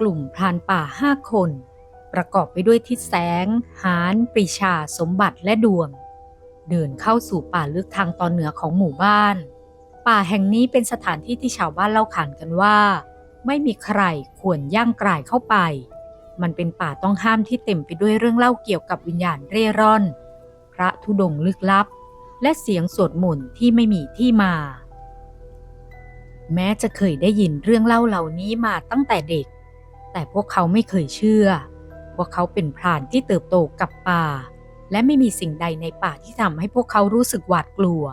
กลุ่มพรานป่าห้าคน ประกอบไปด้วยทิศแสง หานปรีชา สมบัติและดวง เดินเข้าสู่ป่าลึกทางตอนเหนือของหมู่บ้าน ป่าแห่งนี้เป็นสถานที่ที่ชาวบ้านเล่าขานกันว่า ไม่มีใครควรย่างกรายเข้าไป มันเป็นป่าต้องห้ามที่เต็มไปด้วยเรื่องเล่าเกี่ยวกับวิญญาณเร่ร่อน พระธุดงค์ลึกลับ และเสียงสวดมนต์ที่ไม่มีที่มาแม้จะเคยได้ยินเรื่องเล่าเหล่านี้มาตั้งแต่เด็ก แต่พวกเขาไม่เคยเชื่อว่าเขาเป็นพรานที่เติบโตกับป่า และไม่มีสิ่งใดในป่าที่ทำให้พวกเขารู้สึกหวาดกลัว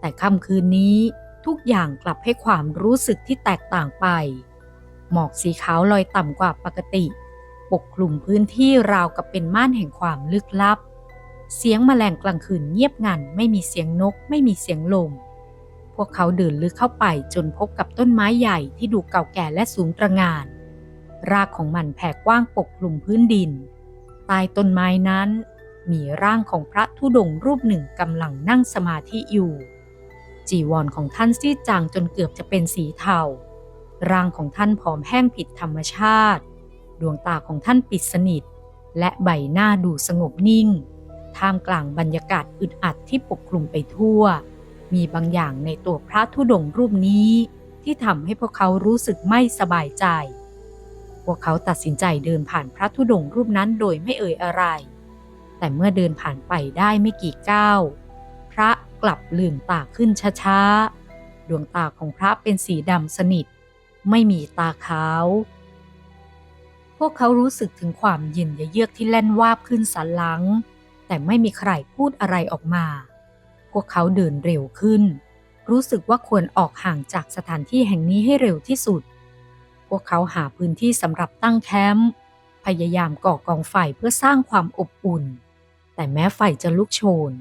แต่ค่ำคืนนี้ทุกอย่างกลับให้ความรู้สึกที่แตกต่างไป หมอกสีขาวลอยต่ำกว่าปกติ ปกคลุมพื้นที่ราวกับเป็นม่านแห่งความลึกลับ เสียงแมลงกลางคืนเงียบงัน ไม่มีเสียงนก ไม่มีเสียงลม พวกเขาเดินลึกเข้าไปจนพบกับต้นไม้ใหญ่ที่ดูเก่าแก่และสูงตระหง่าน รากของมันแผ่กว้างปกคลุมพื้นดิน ใต้ต้นไม้นั้น มีร่างของพระธุดงรูปหนึ่งกำลังนั่งสมาธิอยู่ จีวรของท่านซีดจางจนเกือบจะเป็นสีเทา ร่างของท่านผอมแห้งผิดธรรมชาติ ดวงตาของท่านปิดสนิท และใบหน้าดูสงบนิ่ง ท่ามกลางบรรยากาศอึดอัดที่ปกคลุมไปทั่ว มีบางอย่างในตัวพระธุดงรูปนี้ที่ทำให้พวกเขารู้สึกไม่สบายใจ พวกเขาตัดสินใจเดินผ่านพระธุดงรูปนั้นโดยไม่เอ่ยอะไร แต่เมื่อเดินผ่านไปได้ไม่กี่ก้าวพระกลับลืมตาขึ้นช้าๆ ดวงตาของพระเป็นสีดำสนิท ไม่มีตาขาว พวกเขารู้สึกถึงความเย็นเยือกที่แล่นวาบขึ้นสันหลัง แต่ไม่มีใครพูดอะไรออกมา พวกเขาเดินเร็วขึ้น รู้สึกว่าควรออกห่างจากสถานที่แห่งนี้ให้เร็วที่สุด พวกเขาหาพื้นที่สำหรับตั้งแคมป์พยายามก่อกองไฟเพื่อสร้างความอบอุ่น แต่แม้ไฟจะลุกโชน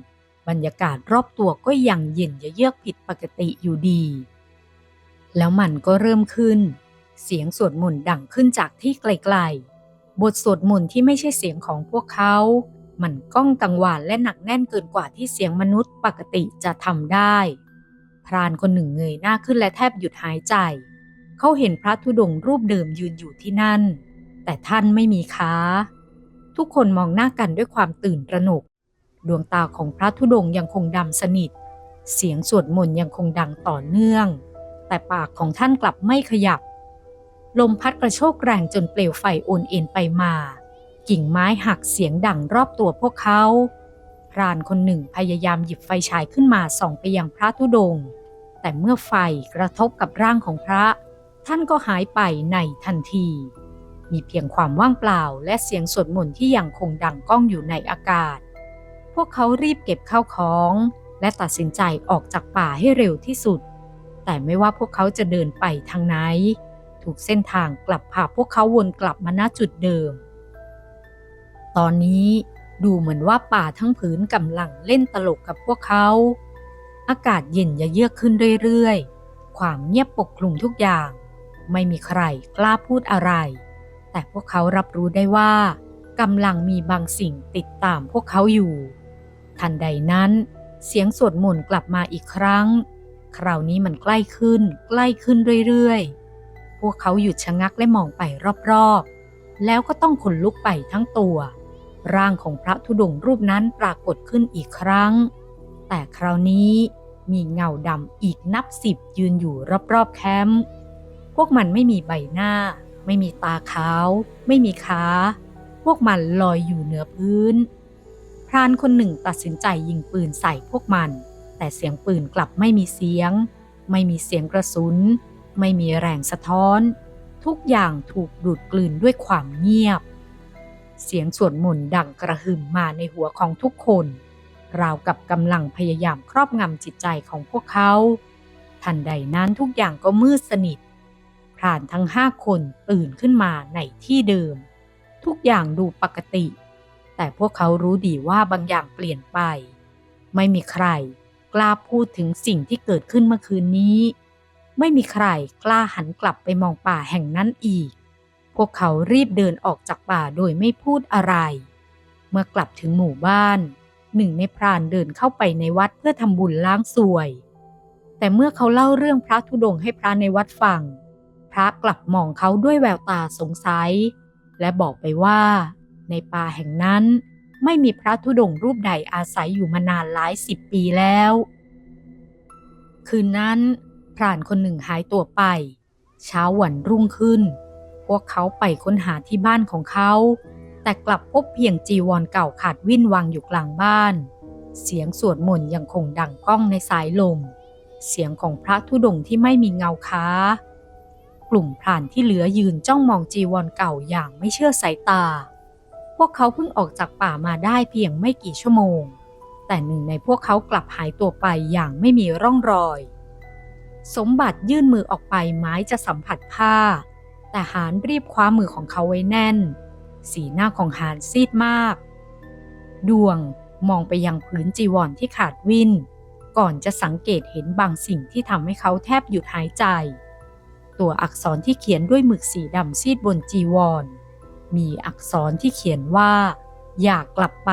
บรรยากาศรอบตัวก็ยังเย็นเยือกผิดปกติอยู่ดี แล้วมันก็เริ่มขึ้น เสียงสวดมนต์ดังขึ้นจากที่ไกลๆ บทสวดมนต์ที่ไม่ใช่เสียงของพวกเขา มันก้องกังวานและหนักแน่นเกินกว่าที่เสียงมนุษย์ปกติจะทำได้ พรานคนหนึ่งเงยหน้าขึ้นและแทบหยุดหายใจเเขาเห็นพระธุดงค์รูปเดิมยืนอยู่ที่นั่น แต่ท่านไม่มีขาทุกคนมองหน้ากันด้วยความตื่นตระหนก ดวงตาของพระธุดงค์ยังคงดำสนิท เสียงสวดมนต์ยังคงดังต่อเนื่อง แต่ปากของท่านกลับไม่ขยับ ลมพัดกระโชกแรงจนเปลวไฟโอนเอ็นไปมา กิ่งไม้หักเสียงดังรอบตัวพวกเขาพรานคนหนึ่งพยายามหยิบไฟฉายขึ้นมาส่องไปยังพระธุดงค์แต่เมื่อไฟกระทบกับร่างของพระ ท่านก็หายไปในทันที มีเพียงความว่างเปล่าและเสียงสวดมนต์ที่ยังคงดังก้องอยู่ในอากาศ พวกเขารีบเก็บข้าวของ และตัดสินใจออกจากป่าให้เร็วที่สุด แต่ไม่ว่าพวกเขาจะเดินไปทางไหน ถูกเส้นทางกลับพาพวกเขาวนกลับมาณจุดเดิม ตอนนี้ดูเหมือนว่าป่าทั้งผืนกำลังเล่นตลกกับพวกเขา อากาศเย็นยะเยือกขึ้นเรื่อยๆ ความเงียบปกคลุมทุกอย่าง ไม่มีใครกล้าพูดอะไร แต่พวกเขารับรู้ได้ว่ากำลังมีบางสิ่งติดตามพวกเขาอยู่ ทันใดนั้น เสียงสวดมนต์กลับมาอีกครั้ง คราวนี้มันใกล้ขึ้น ใกล้ขึ้นเรื่อยๆ พวกเขาหยุดชะงักและมองไปรอบๆ แล้วก็ต้องขนลุกไปทั้งตัว ร่างของพระธุดงค์รูปนั้นปรากฏขึ้นอีกครั้ง แต่คราวนี้มีเงาดำอีกนับสิบยืนอยู่รอบๆแคมป์ พวกมันไม่มีใบหน้า ไม่มีตาขาว ไม่มีขา พวกมันลอยอยู่เหนือพื้น พรานคนหนึ่งตัดสินใจยิงปืนใส่พวกมัน แต่เสียงปืนกลับไม่มีเสียง ไม่มีเสียงกระสุน ไม่มีแรงสะท้อน ทุกอย่างถูกดูดกลืนด้วยความเงียบ เสียงสวดมนต์ดังกระหึ่มมาในหัวของทุกคน ราวกับกำลังพยายามครอบงำจิตใจของพวกเขา ทันใดนั้นทุกอย่างก็มืดสนิท รานทั้งห้าคนตื่นขึ้นมาในที่เดิม ทุกอย่างดูปกติ แต่พวกเขารู้ดีว่าบางอย่างเปลี่ยนไป ไม่มีใครกล้าพูดถึงสิ่งที่เกิดขึ้นเมื่อคืนนี้ ไม่มีใครกล้าหันกลับไปมองป่าแห่งนั้นอีก พวกเขารีบเดินออกจากป่าโดยไม่พูดอะไร เมื่อกลับถึงหมู่บ้าน หนึ่งในพรานเดินเข้าไปในวัดเพื่อทำบุญล้างสวย แต่เมื่อเขาเล่าเรื่องพระธุดงค์ให้พระในวัดฟัง พระกลับมองเขาด้วยแววตาสงสัย และบอกไปว่า ในป่าแห่งนั้นไม่มีพระธุดงค์รูปใดอาศัยอยู่มานานหลายสิบปีแล้ว คืนนั้นพรานคนหนึ่งหายตัวไป เช้าวันรุ่งขึ้น พวกเขาไปค้นหาที่บ้านของเขา แต่กลับพบเพียงจีวรเก่าขาดวิ่นวางอยู่กลางบ้าน เสียงสวดมนต์ยังคงดังก้องในสายลม เสียงของพระธุดงค์ที่ไม่มีเงาค้า ลุ่มพรานที่เหลือยืนจ้องมองจีวรเก่าอย่างไม่เชื่อสายตา พวกเขาเพิ่งออกจากป่ามาได้เพียงไม่กี่ชั่วโมง แต่หนึ่งในพวกเขากลับหายตัวไปอย่างไม่มีร่องรอย สมบัติยื่นมือออกไปไม้จะสัมผัสผ้า แต่หานรีบคว้ามือของเขาไว้แน่น สีหน้าของหานซีดมาก ดวงมองไปยังพื้นจีวรที่ขาดวินก่อนจะสังเกตเห็นบางสิ่งที่ทำให้เขาแทบหยุดหายใจ ตัวอักษรที่เขียนด้วยหมึกสีดำซีดบนจีวร มีอักษรที่เขียนว่า อยากกลับไป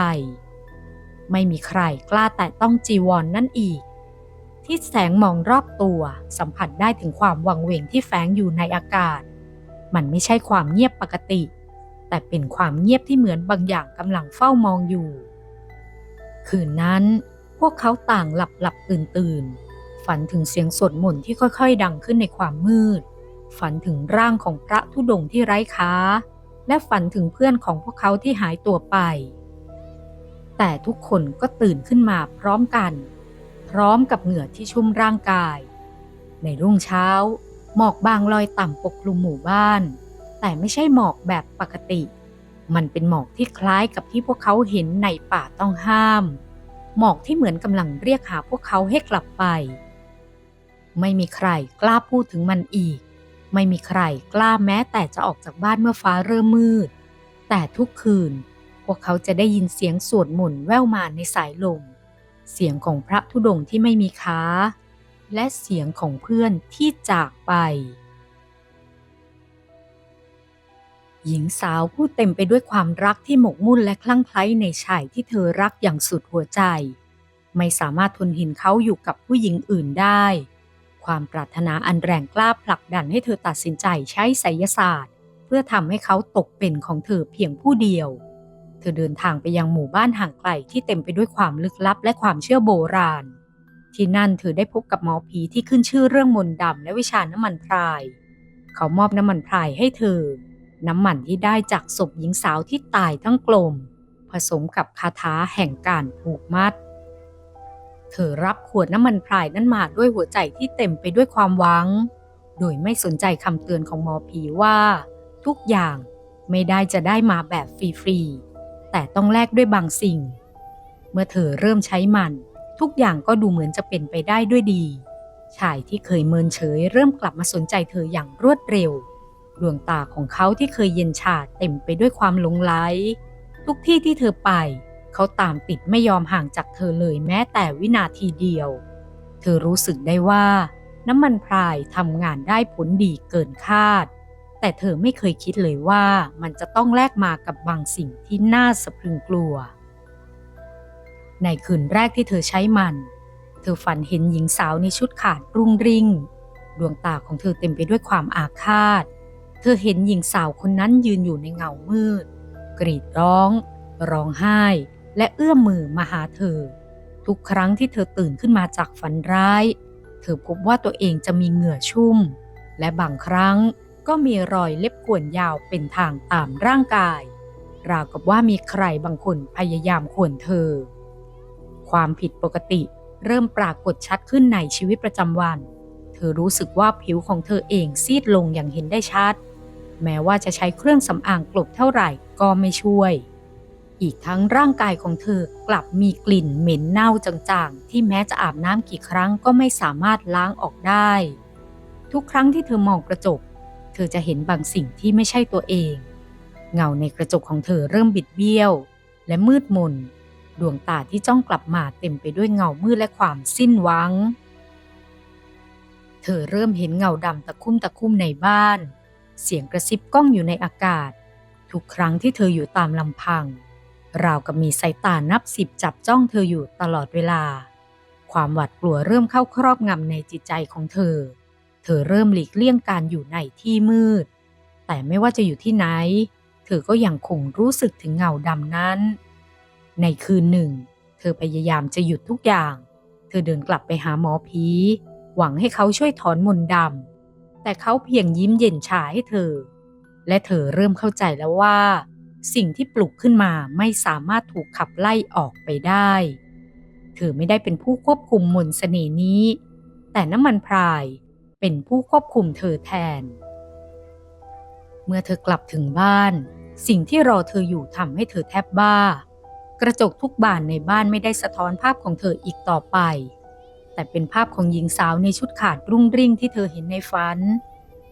ไม่มีใครกล้าแตะต้องจีวรนนั่นอีก ที่แสงมองรอบตัวสัมผัสได้ถึงความวังเวงที่แฝงอยู่ในอากาศ มันไม่ใช่ความเงียบปกติ แต่เป็นความเงียบที่เหมือนบางอย่างกำลังเฝ้ามองอยู่ คืนนั้นพวกเขาต่างหลับหลับตื่นตื่นฝันถึงเสียงสวดมนต์ที่ค่อย ๆ ดังขึ้นในความมืด ฝันถึงร่างของพระธุดงค์ที่ไร้ค้า และฝันถึงเพื่อนของพวกเขาที่หายตัวไป แต่ทุกคนก็ตื่นขึ้นมาพร้อมกัน พร้อมกับเหงื่อที่ชุ่มร่างกาย ในรุ่งเช้า หมอกบางลอยต่ำปกคลุมหมู่บ้าน แต่ไม่ใช่หมอกแบบปกติ มันเป็นหมอกที่คล้ายกับที่พวกเขาเห็นในป่าต้องห้าม หมอกที่เหมือนกำลังเรียกหาพวกเขาให้กลับไป ไม่มีใครกล้าพูดถึงมันอีก ไม่มีใครกล้าแม้แต่จะออกจากบ้านเมื่อฟ้าเริ่มมืด แต่ทุกคืน พวกเขาจะได้ยินเสียงสวดมนต์แว่วมาในสายลม เสียงของพระธุดงค์ที่ไม่มีขาและเสียงของเพื่อนที่จากไป หญิงสาวผู้เต็มไปด้วยความรักที่หมกมุ่นและคลั่งไคล้ในชายที่เธอรักอย่างสุดหัวใจ ไม่สามารถทนเห็นเขาอยู่กับผู้หญิงอื่นได้ ความปรารถนาอันแรงกล้าผลักดันให้เธอตัดสินใจใช้ไสยศาสตร์ เพื่อทำให้เขาตกเป็นของเธอเพียงผู้เดียว เธอเดินทางไปยังหมู่บ้านห่างไกลที่เต็มไปด้วยความลึกลับและความเชื่อโบราณ ที่นั่นเธอได้พบกับหมอผีที่ขึ้นชื่อเรื่องมนต์ดำและวิชาน้ำมันพราย เขามอบน้ำมันพรายให้เธอ น้ำมันที่ได้จากศพหญิงสาวที่ตายทั้งกลม ผสมกับคาถาแห่งการผูกมัด เธอรับขวดน้ำมันพรายนั้นมาด้วยหัวใจที่เต็มไปด้วยความหวัง โดยไม่สนใจคำเตือนของหมอผีว่า ทุกอย่างไม่ได้จะได้มาแบบฟรีๆ แต่ต้องแลกด้วยบางสิ่ง เมื่อเธอเริ่มใช้มัน ทุกอย่างก็ดูเหมือนจะเป็นไปได้ด้วยดี ชายที่เคยเมินเฉย เริ่มกลับมาสนใจเธออย่างรวดเร็ว ดวงตาของเขาที่เคยเย็นชาเต็มไปด้วยความหลงไหลทุกที่ที่เธอไป เขาตามติดไม่ยอมห่างจากเธอเลยแม้แต่วินาทีเดียว เธอรู้สึกได้ว่า น้ำมันพรายทำงานได้ผลดีเกินคาด แต่เธอไม่เคยคิดเลยว่ามันจะต้องแลกมากับบางสิ่งที่น่าสะพรึงกลัว ในคืนแรกที่เธอใช้มัน เธอฝันเห็นหญิงสาวในชุดขาดรุ่งริ่ง ดวงตาของเธอเต็มไปด้วยความอาฆาต เธอเห็นหญิงสาวคนนั้นยืนอยู่ในเงามืด กรีดร้อง ร้องไห้ และเอื้อมมือมาหาเธอ ทุกครั้งที่เธอตื่นขึ้นมาจากฝันร้าย เธอพบว่าตัวเองจะมีเหงื่อชุ่ม และบางครั้งก็มีรอยเล็บข่วนยาวเป็นทางตามร่างกาย ราวกับว่ามีใครบางคนพยายามข่วนเธอ ความผิดปกติเริ่มปรากฏชัดขึ้นในชีวิตประจำวัน เธอรู้สึกว่าผิวของเธอเองซีดลงอย่างเห็นได้ชัด แม้ว่าจะใช้เครื่องสำอางกลบเท่าไหร่ก็ไม่ช่วย อีกทั้งร่างกายของเธอกลับมีกลิ่นเหม็นเน่าจางๆ ที่แม้จะอาบน้ำกี่ครั้งก็ไม่สามารถล้างออกได้ ทุกครั้งที่เธอมองกระจก เธอจะเห็นบางสิ่งที่ไม่ใช่ตัวเอง เงาในกระจกของเธอเริ่มบิดเบี้ยว และมืดมน ดวงตาที่จ้องกลับมาเต็มไปด้วยเงามืดและความสิ้นหวัง เธอเริ่มเห็นเงาดำตะคุ่มตะคุ่มในบ้าน เสียงกระซิบก้องอยู่ในอากาศ ทุกครั้งที่เธออยู่ตามลำพัง ราวกับมีสายตานับสิบจับจ้องเธออยู่ตลอดเวลา ความหวาดกลัวเริ่มเข้าครอบงำในจิตใจของเธอ เธอเริ่มหลีกเลี่ยงการอยู่ในที่มืด แต่ไม่ว่าจะอยู่ที่ไหน เธอก็ยังคงรู้สึกถึงเงาดำนั้น ในคืนหนึ่ง เธอพยายามจะหยุดทุกอย่าง เธอเดินกลับไปหาหมอผี หวังให้เขาช่วยถอนมนต์ดำแต่เขาเพียงยิ้มเย็นชาให้เธอ และเธอเริ่มเข้าใจแล้วว่า สิ่งที่ปลุกขึ้นมาไม่สามารถถูกขับไล่ออกไปได้ เธอไม่ได้เป็นผู้ควบคุมมนต์เสน่ห์นี้ แต่น้ำมันพรายเป็นผู้ควบคุมเธอแทน เมื่อเธอกลับถึงบ้าน สิ่งที่รอเธออยู่ทำให้เธอแทบบ้า กระจกทุกบานในบ้านไม่ได้สะท้อนภาพของเธออีกต่อไป แต่เป็นภาพของหญิงสาวในชุดขาดรุ่งริ่งที่เธอเห็นในฝัน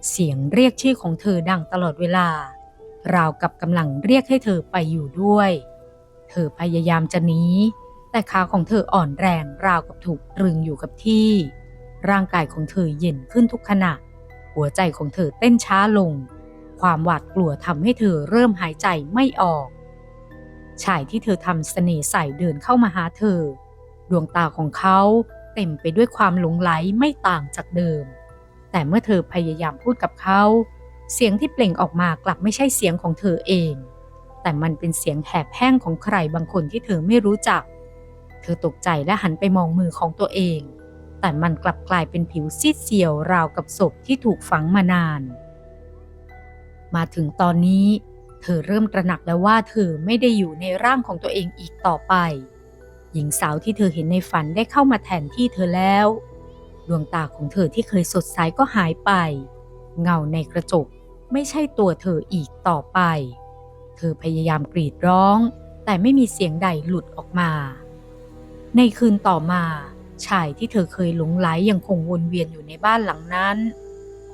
เสียงเรียกชื่อของเธอดังตลอดเวลา ราวกับกำลังเรียกให้เธอไปอยู่ด้วย เธอพยายามจะหนีแต่ขาของเธออ่อนแรงราวกับถูกตรึงอยู่กับที่ ร่างกายของเธอเย็นขึ้นทุกขณะ หัวใจของเธอเต้นช้าลง ความหวาดกลัวทำให้เธอเริ่มหายใจไม่ออก ชายที่เธอทำเสน่ห์ใส่เดินเข้ามาหาเธอ ดวงตาของเขาเต็มไปด้วยความหลงไหลไม่ต่างจากเดิม แต่เมื่อเธอพยายามพูดกับเขา เสียงที่เปล่งออกมากลับไม่ใช่เสียงของเธอเอง แต่มันเป็นเสียงแหบแห้งของใครบางคนที่เธอไม่รู้จัก เธอตกใจและหันไปมองมือของตัวเอง แต่มันกลับกลายเป็นผิวซีดเซียวราวกับศพที่ถูกฝังมานาน มาถึงตอนนี้ เธอเริ่มตระหนักแล้วว่าเธอไม่ได้อยู่ในร่างของตัวเองอีกต่อไป หญิงสาวที่เธอเห็นในฝันได้เข้ามาแทนที่เธอแล้ว ดวงตาของเธอที่เคยสดใสก็หายไป เงาในกระจก ไม่ใช่ตัวเธออีกต่อไป เธอพยายามกรีดร้อง แต่ไม่มีเสียงใดหลุดออกมา ในคืนต่อมา ชายที่เธอเคยหลงไหลยังคงวนเวียนอยู่ในบ้านหลังนั้น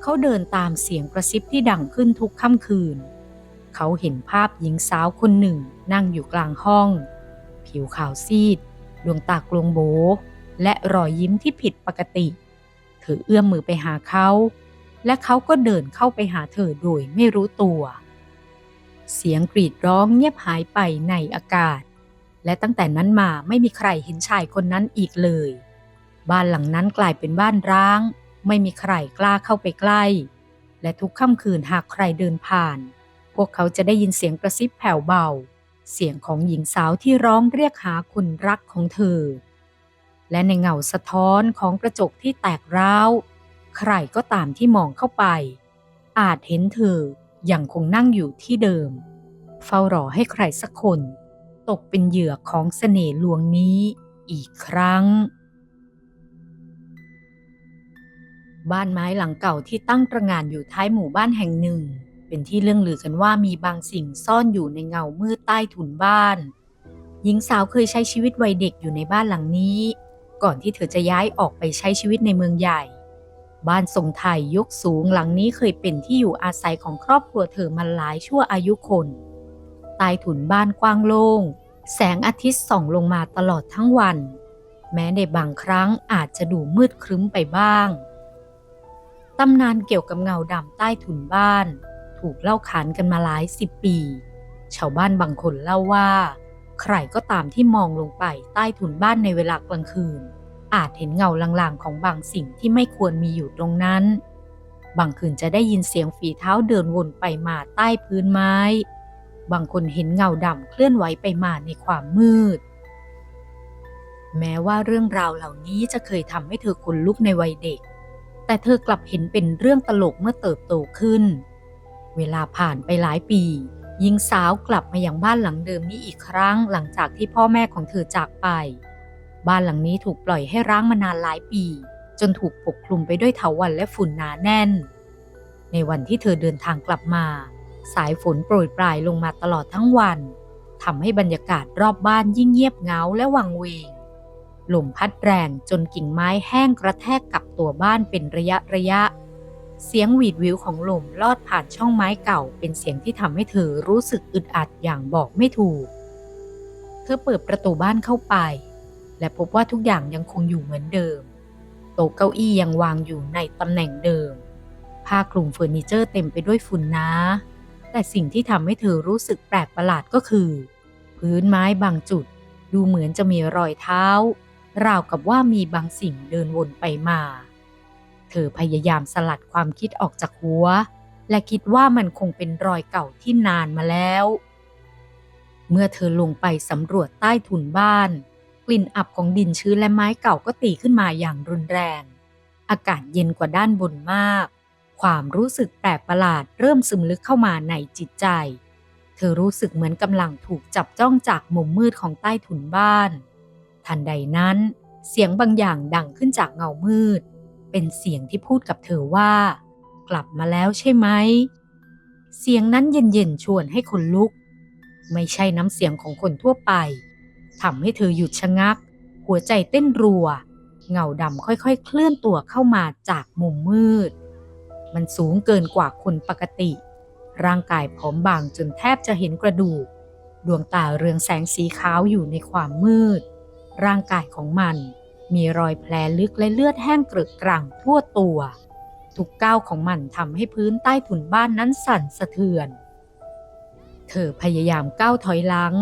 เขาเดินตามเสียงกระซิบที่ดังขึ้นทุกค่ำคืน เขาเห็นภาพหญิงสาวคนหนึ่งนั่งอยู่กลางห้อง ผิวขาวซีด ดวงตากลวงโบ และรอยยิ้มที่ผิดปกติ เธอเอื้อมมือไปหาเขา และเขาก็เดินเข้าไปหาเธอโดยไม่รู้ตัว เสียงกรีดร้องเงียบหายไปในอากาศ และตั้งแต่นั้นมาไม่มีใครเห็นชายคนนั้นอีกเลย บ้านหลังนั้นกลายเป็นบ้านร้าง ไม่มีใครกล้าเข้าไปใกล้ และทุกค่ำคืนหากใครเดินผ่าน พวกเขาจะได้ยินเสียงกระซิบแผ่วเบา เสียงของหญิงสาวที่ร้องเรียกหาคนรักของเธอ และในเงาสะท้อนของกระจกที่แตกร้าว ใครก็ตามที่มองเข้าไป อาจเห็นเธอยังคงนั่งอยู่ที่เดิม เฝ้ารอให้ใครสักคน ตกเป็นเหยื่อของเสน่ห์ลวงนี้อีกครั้ง บ้านไม้หลังเก่าที่ตั้งตระงานอยู่ท้ายหมู่บ้านแห่งหนึ่ง เป็นที่เรื่องลือกันว่ามีบางสิ่งซ่อนอยู่ในเงามืดใต้ถุนบ้าน หญิงสาวเคยใช้ชีวิตวัยเด็กอยู่ในบ้านหลังนี้ ก่อนที่เธอจะย้ายออกไปใช้ชีวิตในเมืองใหญ่ บ้านทรงไทยยกสูงหลังนี้เคยเป็นที่อยู่อาศัยของครอบครัวเธอมาหลายชั่วอายุคนใต้ถุนบ้านกว้างโล่ง แสงอาทิตย์ส่องลงมาตลอดทั้งวัน แม้ในบางครั้งอาจจะดูมืดครึ้มไปบ้าง ตำนานเกี่ยวกับเงาดำใต้ถุนบ้าน ถูกเล่าขานกันมาหลายสิบปี ชาวบ้านบางคนเล่าว่า ใครก็ตามที่มองลงไปใต้ถุนบ้านในเวลากลางคืน อาจเห็นเงาลางๆของบางสิ่งที่ไม่ควรมีอยู่ตรงนั้น บางคืนจะได้ยินเสียงฝีเท้าเดินวนไปมาใต้พื้นไม้ บางคนเห็นเงาดำเคลื่อนไหวไปมาในความมืด แม้ว่าเรื่องราวเหล่านี้จะเคยทำให้เธอขนลุกในวัยเด็ก แต่เธอกลับเห็นเป็นเรื่องตลกเมื่อเติบโตขึ้น เวลาผ่านไปหลายปีหญิงสาวกลับมาอยังบ้านหลังเดิมนี้อีกครั้งหลังจากที่พ่อแม่ของเธอจากไป บ้านหลังนี้ถูกปล่อยให้ร้างมานานหลายปี จนถูกปกคลุมไปด้วยเถาวัลย์และฝุ่นหนาแน่น ในวันที่เธอเดินทางกลับมา สายฝนโปรยปลายลงมาตลอดทั้งวันทำให้บรรยากาศรอบบ้านยิ่งเงียบเงาและวังเวงลมพัดแรงจนกิ่งไม้แห้งกระแทกกับตัวบ้านเป็นระยะระยะ เสียงหวีดวิวของลมลอดผ่านช่องไม้เก่า เป็นเสียงที่ทำให้เธอรู้สึกอึดอัดอย่างบอกไม่ถูก เธอเปิดประตูบ้านเข้าไป และพบว่าทุกอย่างยังคงอยู่เหมือนเดิม โต๊ะเก้าอี้ยังวางอยู่ในตำแหน่งเดิม ผ้าคลุมเฟอร์นิเจอร์เต็มไปด้วยฝุ่นนาแต่สิ่งที่ทำให้เธอรู้สึกแปลกประหลาดก็คือ พื้นไม้บางจุดดูเหมือนจะมีรอยเท้า ราวกับว่ามีบางสิ่งเดินวนไปมา เธอพยายามสลัดความคิดออกจากหัว และคิดว่ามันคงเป็นรอยเก่าที่นานมาแล้ว เมื่อเธอลงไปสำรวจใต้ถุนบ้าน กลิ่นอับของดินชื้นและไม้เก่าก็ตีขึ้นมาอย่างรุนแรง อากาศเย็นกว่าด้านบนมาก ความรู้สึกแปลกประหลาดเริ่มซึมลึกเข้ามาในจิตใจ เธอรู้สึกเหมือนกำลังถูกจับจ้องจากมุมมืดของใต้ถุนบ้าน ทันใดนั้น เสียงบางอย่างดังขึ้นจากเงามืด เป็นเสียงที่พูดกับเธอว่า กลับมาแล้วใช่ไหม เสียงนั้นเย็นๆชวนให้คนลุก ไม่ใช่น้ำเสียงของคนทั่วไป ทำให้เธอหยุดชะงัก หัวใจเต้นรัว เงาดำค่อยๆ เคลื่อนตัวเข้ามาจากมุมมืด มันสูงเกินกว่าคนปกติ ร่างกายผอมบางจนแทบจะเห็นกระดูก ดวงตาเรืองแสงสีขาวอยู่ในความมืด ร่างกายของมันมีรอยแผลลึกและเลือดแห้งเกรอะกรังทั่วตัว ทุกก้าวของมันทำให้พื้นใต้ถุนบ้านนั้นสั่นสะเทือน เธอพยายามก้าวถอยหลัง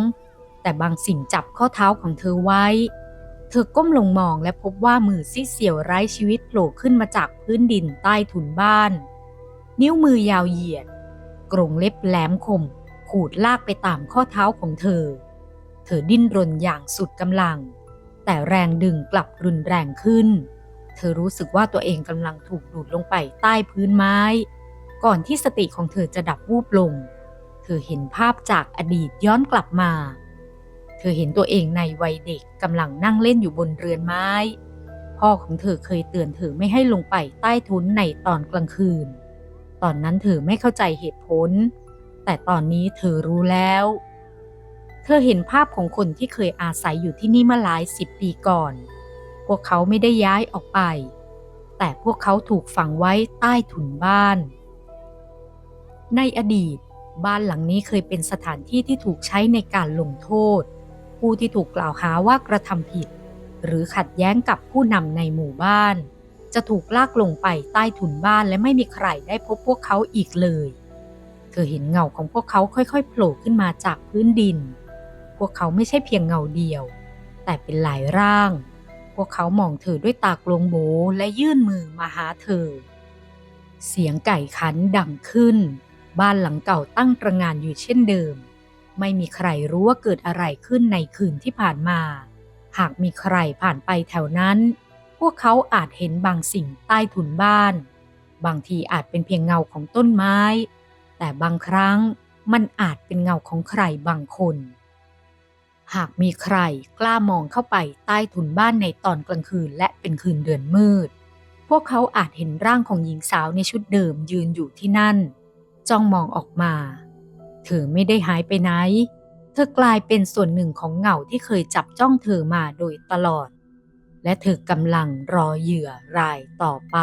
แต่บางสิ่งจับข้อเท้าของเธอไว้ เธอก้มลงมองและพบว่ามือซีดเสียวไร้ชีวิตโผล่ขึ้นมาจากพื้นดินใต้ถุนบ้าน นิ้วมือยาวเหยียด กรงเล็บแหลมคม ขูดลากไปตามข้อเท้าของเธอ เธอดิ้นรนอย่างสุดกำลัง แต่แรงดึงกลับรุนแรงขึ้น เธอรู้สึกว่าตัวเองกำลังถูกดูดลงไปใต้พื้นไม้ ก่อนที่สติของเธอจะดับวูบลง เธอเห็นภาพจากอดีตย้อนกลับมา ธอเห็นตัวเองในวัยเด็กกำลังนั่งเล่นอยู่บนเรือนไม้ พ่อของเธอเคยเตือนเธอไม่ให้ลงไปใต้ทุนในตอนกลางคืน ตอนนั้นเธอไม่เข้าใจเหตุผล แต่ตอนนี้เธอรู้แล้ว เธอเห็นภาพของคนที่เคยอาศัยอยู่ที่นี่มาหลายสิบปีก่อน พวกเขาไม่ได้ย้ายออกไป แต่พวกเขาถูกฝังไว้ใต้ถุนบ้าน ในอดีต บ้านหลังนี้เคยเป็นสถานที่ที่ถูกใช้ในการลงโทษ ผู้ที่ถูกกล่าวหาว่ากระทำผิด หรือขัดแย้งกับผู้นำในหมู่บ้าน จะถูกลากลงไปใต้ถุนบ้านและไม่มีใครได้พบพวกเขาอีกเลย เธอเห็นเงาของพวกเขาค่อยๆโผล่ขึ้นมาจากพื้นดิน พวกเขาไม่ใช่เพียงเงาเดียว แต่เป็นหลายร่าง พวกเขามองเธอด้วยตากลวงโบและยื่นมือมาหาเธอ เสียงไก่ขันดังขึ้น บ้านหลังเก่าตั้งตระงานอยู่เช่นเดิม ไม่มีใครรู้ว่าเกิดอะไรขึ้นในคืนที่ผ่านมา หากมีใครผ่านไปแถวนั้น พวกเขาอาจเห็นบางสิ่งใต้ถุนบ้าน บางทีอาจเป็นเพียงเงาของต้นไม้ แต่บางครั้งมันอาจเป็นเงาของใครบางคน หากมีใครกล้ามองเข้าไปใต้ถุนบ้านในตอนกลางคืนและเป็นคืนเดือนมืด พวกเขาอาจเห็นร่างของหญิงสาวในชุดเดิมยืนอยู่ที่นั่น จ้องมองออกมา เธอไม่ได้หายไปไหน เธอกลายเป็นส่วนหนึ่งของเงาที่เคยจับจ้องเธอมาโดยตลอด และเธอกำลังรอเหยื่อรายต่อไป